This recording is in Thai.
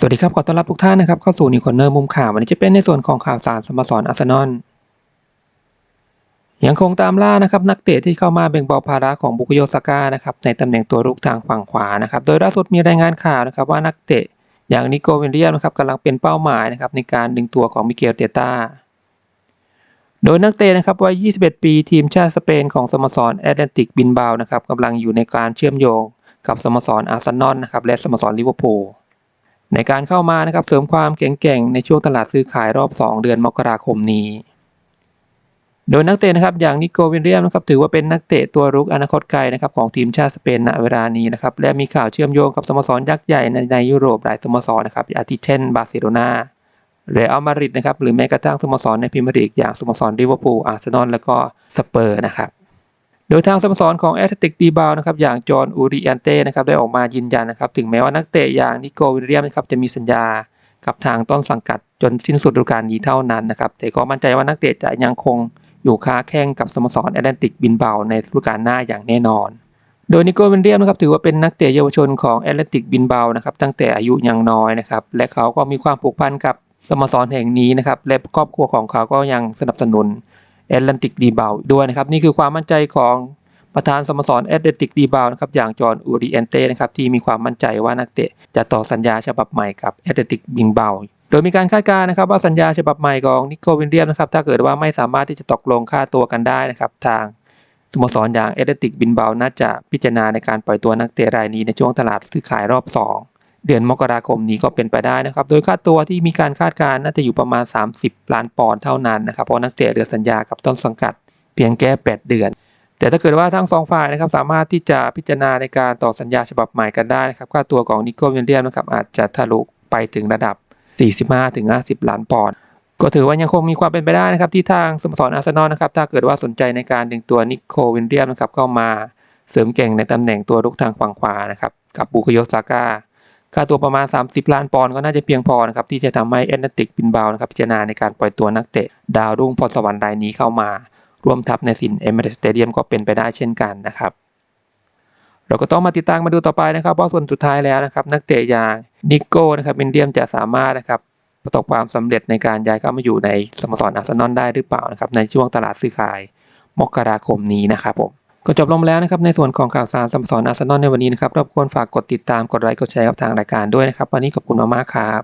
สวัสดีครับ ขอต้อนรับทุกท่านนะครับเข้าสู่นิวคอนเนอร์มุมข่าววันนี้จะเป็นในส่วนของข่าวสารสโมสรอาร์เซนอลยังคงตามล่านะครับนักเตะที่เข้ามาแบ่งเบาภาระของบุคโยซาก้านะครับในตำแหน่งตัวรุกทางฝั่งขวานะครับโดยล่าสุดมีรายงานข่าวนะครับว่านักเตะอย่างนิโกเวนเรียมนะครับกำลังเป็นเป้าหมายนะครับในการดึงตัวของมิเกลเตต้าโดยนักเตะนะครับวัย 21 ปีทีมชาติสเปนของสโมสรแอตแลนติกบินบาวนะครับกำลังอยู่ในการเชื่อมโยงกับสโมสรอาร์เซนอลนะครับและสโมสรลิเวอร์พูล ในการเข้ามานะครับเสริมความแข็งแกร่งในช่วงตลาดซื้อขายรอบ 2 เดือนมกราคมนี้ โดยนักเตะนะครับอย่างนิโกวินเรียมนะครับถือว่าเป็นนักเตะตัวรุกอนาคตไกลนะครับของทีมชาติสเปนณเวลานี้นะครับและมีข่าวเชื่อมโยงกับสโมสรยักษ์ใหญ่ในในยุโรปหลายสโมสรนะครับอาทิเช่นบาร์เซโลนาเรอัลมาดริดนะครับหรือแม้กระทั่งสโมสรในพรีเมียร์ลีกอย่างสโมสรลิเวอร์พูลอาร์เซนอลและก็สเปอร์นะครับ โดยทางสโมสรของแอตเลติกดีบาวนะครับอย่างจอห์นอูริอันเต้นะครับได้ออกมายืนยันนะครับถึงแม้ว่านักเตะอย่างนิโกวิลเลียมนะครับจะมีสัญญากับทางต้นสังกัดจนสิ้นสุดฤดูกาลนี้เท่านั้นนะครับแต่ก็มั่นใจว่านักเตะจะยังคงอยู่ค้าแข่งกับสโมสรแอตแลนติกบินเบาในฤดูกาลหน้าอย่างแน่นอน โดยนิโกวิลเลียมนะครับถือว่าเป็นนักเตะเยาวชนของแอตแลนติกบินเบานะครับตั้งแต่อายุยังน้อยนะครับและเขาก็มีความผูกพันกับสโมสรแห่งนี้นะครับและครอบครัวของเขาก็ยังสนับสนุน แอตแลนติกดีเบาด้วยนะครับ นี่คือความมั่นใจของประธานสโมสรแอตเลติกดีบาวนะครับอย่างจอห์นอูริเอนเต้นะครับที่มีความมั่นใจว่านักเตะจะต่อสัญญาฉบับใหม่กับแอตเลติกบิงเบาโดยมีการคาดการณ์นะครับว่าสัญญาฉบับใหม่ของนิโคลวินเลียมนะครับถ้าเกิดว่าไม่สามารถที่จะตกลงค่าตัวกันได้นะครับทางสโมสรอย่างแอตเลติกบินเบาน่าจะพิจารณาในการปล่อยตัวนักเตะรายนี้ในช่วงตลาดซื้อขายรอบ 2 เดือนมกราคมนี้ก็เป็นไปได้นะครับ โดยค่าตัวที่มีการคาดการณ์น่าจะอยู่ประมาณ 30 ล้านปอนด์เท่านั้นนะครับ เพราะนักเตะเหลือสัญญากับต้นสังกัดเพียงแค่ 8 เดือน แต่ถ้าเกิดว่าทั้งสองฝ่ายนะครับสามารถที่จะพิจารณาในการต่อสัญญาฉบับใหม่กันได้นะครับ ค่าตัวของนิโคลวิลเลียมนะครับอาจจะทะลุไปถึงระดับ 45-50 ล้านปอนด์ก็ถือว่ายังคงมีความเป็นไปได้นะครับที่ทางสโมสรอาร์เซนอลนะครับถ้าเกิดว่าสนใจในการดึงตัวนิโคลวิลเลียมนะครับเข้ามาเสริมเก่งในตำแหน่งตัวรุกทางฝั่งขวานะครับกับบุคโยซาก้า ค่าตัวประมาณ 30 ล้านปอนด์ก็น่าจะเพียงพอนะครับที่จะทำให้แอนติกบินบาวนะครับพิจารณาในการปล่อยตัวนักเตะ ดาวรุ่งพรสวรรค์รายนี้เข้ามาร่วมทัพในสินเอเมเรสเตเดียมก็เป็นไปได้เช่นกันนะครับเราก็ต้องมาติดตามมาดูต่อไปนะครับว่าส่วนสุดท้ายแล้วนะครับนักเตะอย่างนิโก้นะครับเบนเดียมจะสามารถนะครับประสบความสำเร็จในการย้ายเข้ามาอยู่ในสโมสรอาร์เซนอลได้หรือเปล่านะครับในช่วงตลาดซื้อขายมกราคมนี้นะครับผม ก็จบลงแล้วนะครับในส่วนของข่าวสารสัมสรอาร์เซนอลในวันนี้นะครับรบกวนฝากกดติดตามกดไลค์กดแชร์กับทางรายการด้วยนะครับ วันนี้ขอบคุณมากๆครับ